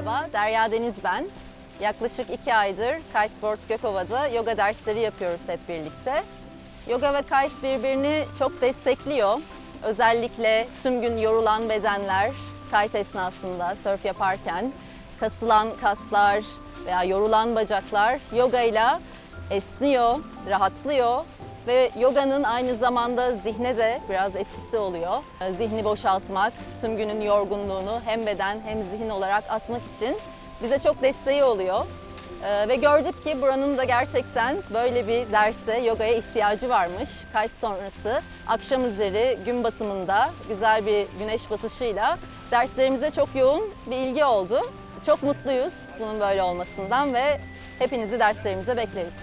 Merhaba, Derya Deniz ben. Yaklaşık iki aydır Kiteboard Gökova'da yoga dersleri yapıyoruz hep birlikte. Yoga ve kite birbirini çok destekliyor. Özellikle tüm gün yorulan bedenler kite esnasında surf yaparken kasılan kaslar veya yorulan bacaklar yoga ile esniyor, rahatlıyor ve yoganın aynı zamanda zihne de biraz etkisi oluyor. Zihni boşaltmak, tüm günün yorgunluğunu hem beden hem zihin olarak atmak için bize çok desteği oluyor. Ee, Ve gördük ki buranın da gerçekten böyle bir derse, yogaya ihtiyacı varmış. Kayıt sonrası, akşam üzeri, gün batımında güzel bir güneş batışıyla derslerimize çok yoğun bir ilgi oldu. Çok mutluyuz bunun böyle olmasından ve hepinizi derslerimize bekleriz.